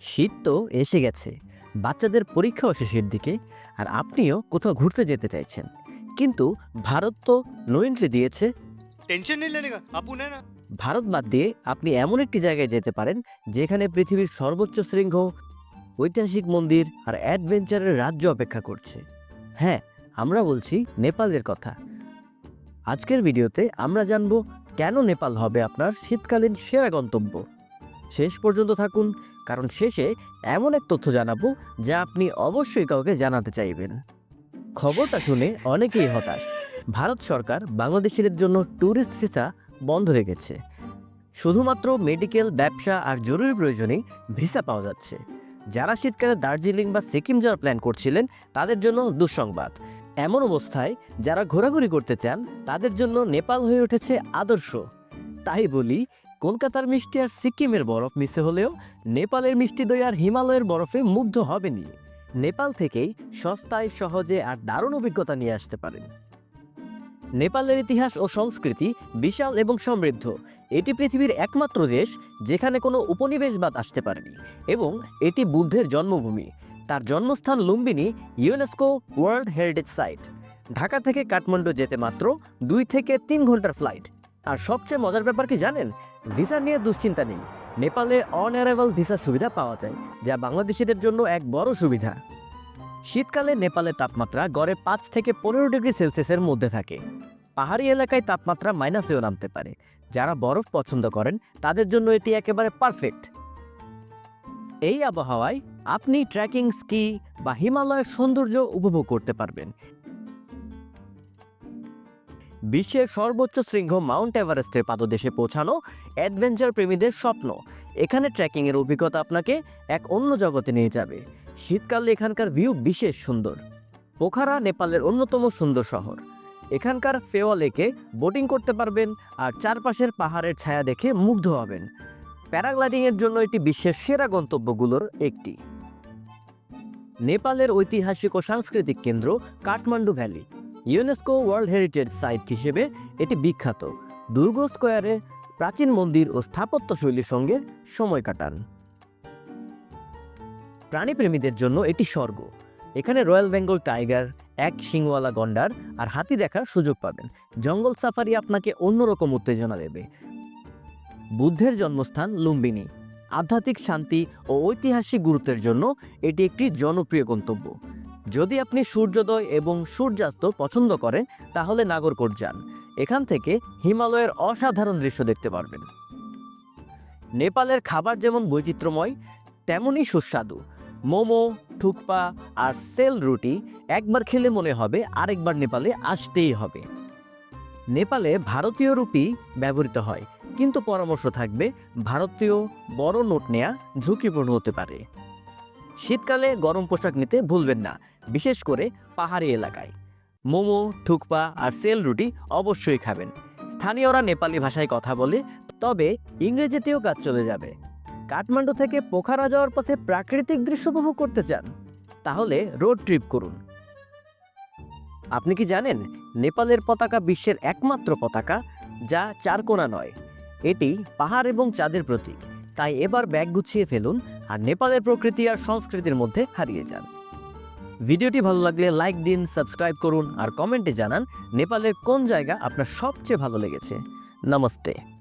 শীত তো এসে গেছে। বাচ্চাদের পরীক্ষাও শেষের দিকে আর আপনিও কোথাও ঘুরতে যেতে চাইছেন। কিন্তু ভারত তো নো এন্ট্রি দিয়েছে। টেনশন আপু না না। ভারত বাদ দিয়ে আপনি এমন একটি জায়গায় যেতে পারেন যেখানে পৃথিবীর সর্বোচ্চ শৃঙ্গ ঐতিহাসিক মন্দির আর অ্যাডভেঞ্চারের রাজ্য অপেক্ষা করছে। হ্যাঁ আমরা বলছি নেপালের কথা। আজকের ভিডিওতে আমরা জানব কেন নেপাল হবে আপনার শীতকালীন সেরা গন্তব্য। শেষ পর্যন্ত থাকুন কারণ শেষে এমন এক তথ্য জানাব যা আপনি অবশ্যই কাউকে জানাতে চাইবেন। খবরটা শুনে অনেকেই হতাশ। ভারত সরকার বাংলাদেশিদের জন্য ট্যুরিস্ট ভিসা বন্ধ রেখেছে। শুধুমাত্র মেডিকেল ব্যবসা আর জরুরি প্রয়োজনেই ভিসা পাওয়া যাচ্ছে। যারা শীতকালে দার্জিলিং বা সিকিম যাওয়ার প্ল্যান করছিলেন, তাদের জন্য দুঃসংবাদ। এমন অবস্থায় যারা ঘোরাঘুরি করতে চান, তাদের জন্য নেপাল হয়ে উঠেছে আদর্শ। তাই বলি কলকাতার মিষ্টি আর সিকিমের বরফ মিশে হলেও নেপালের মিষ্টি দই আর হিমালয়ের বরফে মুগ্ধ হবেনি নেপাল থেকেই সস্তায়, সহজে আর দারুণ অভিজ্ঞতা নিয়ে আসতে পারেন। নেপালের ইতিহাস ও সংস্কৃতি বিশাল এবং সমৃদ্ধ। এটি পৃথিবীর একমাত্র দেশ যেখানে কোনো উপনিবেশবাদ আসতে পারেনি এবং এটি বুদ্ধের জন্মভূমি। তার জন্মস্থান Lumbini UNESCO world heritage site. Dhaka থেকে কাঠমান্ডু যেতে মাত্র দুই থেকে তিন ঘণ্টার ফ্লাইট। আর সবচেয়ে মজার ব্যাপার কি জানেন? ভিসা নিয়ে দুশ্চিন্তা নেই। নেপালে অন অ্যারাইভাল ভিসা সুবিধা পাওয়া যায়, যা বাংলাদেশিদের জন্য এক বড় সুবিধা। শীতকালে নেপালের তাপমাত্রা গড়ে পাঁচ থেকে পনেরো ডিগ্রি সেলসিয়াসের মধ্যে থাকে। পাহাড়ি এলাকায় তাপমাত্রা মাইনাসেও নামতে পারে। যারা বরফ পছন্দ করেন, তাদের জন্য এটি একেবারে পারফেক্ট। এই আবহাওয়ায় আপনি ট্রেকিং, স্কি বা হিমালয়ের সৌন্দর্য উপভোগ করতে পারবেন। বিশ্বের সর্বোচ্চ শৃঙ্গ মাউন্ট এভারেস্টের পাদদেশে পৌঁছানো অ্যাডভেঞ্চার প্রেমীদের স্বপ্ন। এখানে ট্রেকিংয়ের অভিজ্ঞতা আপনাকে এক অন্য জগতে নিয়ে যাবে। শীতকালে এখানকার ভিউ বিশেষ সুন্দর। পোখারা নেপালের অন্যতম সুন্দর শহর। এখানকার ফেওয়া লেকে বোটিং করতে পারবেন আর চারপাশের পাহাড়ের ছায়া দেখে মুগ্ধ হবেন। প্যারাগ্লাইডিংয়ের জন্য এটি বিশ্বের সেরা গন্তব্যগুলোর একটি। নেপালের ঐতিহাসিক ও সাংস্কৃতিক কেন্দ্র Kathmandu valley. UNESCO world heritage site হিসেবে এটি বিখ্যাত। দুর্গ স্কোয়ারে প্রাচীন মন্দির ও স্থাপত্যশৈলীর সঙ্গে সময় কাটান। প্রাণীপ্রেমীদের জন্য এটি স্বর্গ। এখানে রয়্যাল বেঙ্গল টাইগার, এক শিংওয়ালা গন্ডার আর হাতি দেখার সুযোগ পাবেন। জঙ্গল সাফারি আপনাকে অন্যরকম উত্তেজনা দেবে। বুদ্ধের জন্মস্থান লুম্বিনী। আধ্যাত্মিক শান্তি ও ঐতিহাসিক গুরুত্বের জন্য এটি একটি জনপ্রিয় গন্তব্য। যদি আপনি সূর্যোদয় এবং সূর্যাস্ত পছন্দ করেন, তাহলে নাগরকোট যান। এখান থেকে হিমালয়ের অসাধারণ দৃশ্য দেখতে পারবেন। নেপালের খাবার যেমন বৈচিত্র্যময়, তেমনই সুস্বাদু। মোমো, থুকপা আর সেল রুটি একবার খেলে মনে হবে, আরেকবার নেপালে আসতেই হবে। নেপালে ভারতীয় রুপি ব্যবহৃত হয়, কিন্তু পরামর্শ থাকবে, ভারতীয় বড় নোট নেয়া ঝুঁকিপূর্ণ হতে পারে। শীতকালে গরম পোশাক নিতে ভুলবেন না বিশেষ করে পাহাড়ি এলাকায়। মোমো, থুকপা আর সেল রুটি অবশ্যই খাবেন। স্থানীয়রা নেপালি ভাষায় কথা বলে, তবে ইংরেজিতেও কাজ চলে যাবে। কাঠমান্ডু থেকে পোখারা যাওয়ার পথে প্রাকৃতিক দৃশ্য উপভোগ করতে চান? তাহলে রোড ট্রিপ করুন। আপনি কি জানেন, নেপালের পতাকা বিশ্বের একমাত্র পতাকা, যা চারকোনা নয়? এটি পাহাড় এবং চাঁদের প্রতীক। তাই এবার ব্যাগ গুছিয়ে ফেলুন আর নেপালের প্রকৃতি আর সংস্কৃতির মধ্যে হারিয়ে যান। ভিডিওটি ভালো লাগলে লাইক দিন, সাবস্ক্রাইব করুন আর কমেন্টে জানান নেপালের কোন জায়গা আপনার সবচেয়ে ভালো লেগেছে। নমস্তে।